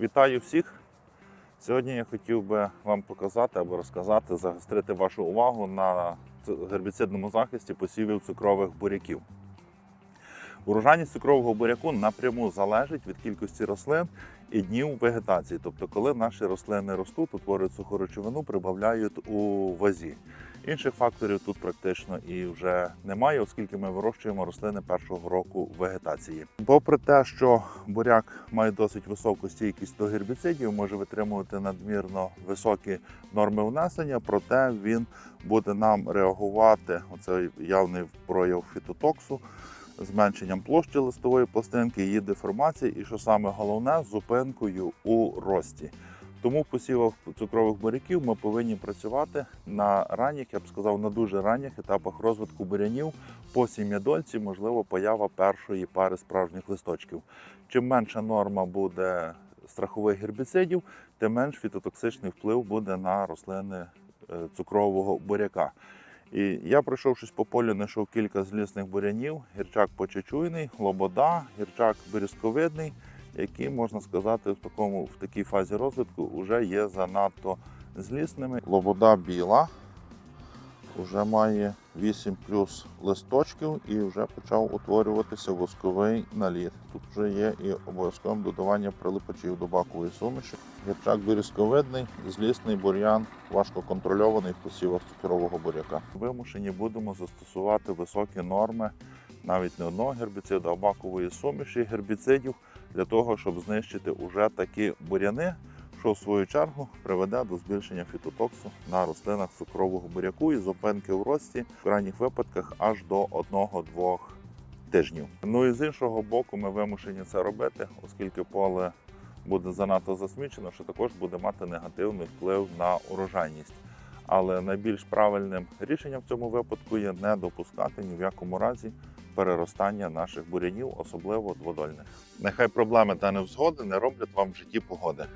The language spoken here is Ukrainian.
Вітаю всіх! Сьогодні я хотів би вам показати або розказати, загострити вашу увагу на гербіцидному захисті посівів цукрових буряків. Урожайність цукрового буряку напряму залежить від кількості рослин і днів вегетації. Тобто, коли наші рослини ростуть, утворюють суху речовину, прибавляють у вазі. Інших факторів тут практично і вже немає, оскільки ми вирощуємо рослини першого року вегетації. Попри те, що буряк має досить високу стійкість до гербіцидів, може витримувати надмірно високі норми внесення, проте він буде нам реагувати. Оцей явний прояв фітотоксу. Зменшенням площі листової пластинки, її деформації, і що саме головне, зупинкою у рості. Тому в посівах цукрових буряків ми повинні працювати на ранніх, я б сказав, на дуже ранніх етапах розвитку бурянів по сім'ядольці, можливо, поява першої пари справжніх листочків. Чим менша норма буде страхових гербіцидів, тим менш фітотоксичний вплив буде на рослини е, цукрового буряка. І я пройшовшись по полю, знайшов кілька злісних бурянів: гірчак почечуйний, лобода, гірчак берізковидний які можна сказати в такому в такій фазі розвитку вже є занадто злісними. Лобода біла вже має 8 плюс листочків і вже почав утворюватися восковий наліт. Тут вже є і обов'язковим додавання прилипачів до бакової суміші. Гірчак бірюзковидний, злісний бур'ян, важко контрольований в посівах цукрового буряка. Вимушені будемо застосувати високі норми навіть не одного гербіциду, а бакової суміші гербіцидів для того, щоб знищити уже такі буряни, що в свою чергу приведе до збільшення фітотоксу на рослинах цукрового буряку і зупинки в рості в крайніх випадках аж до 1-2 тижнів. Ну і з іншого боку, ми вимушені це робити, оскільки поле буде занадто засмічено, що також буде мати негативний вплив на урожайність. Але найбільш правильним рішенням в цьому випадку є не допускати ні в якому разі переростання наших бурянів, особливо дводольних. Нехай проблеми та невзгоди не роблять вам в житті погоди.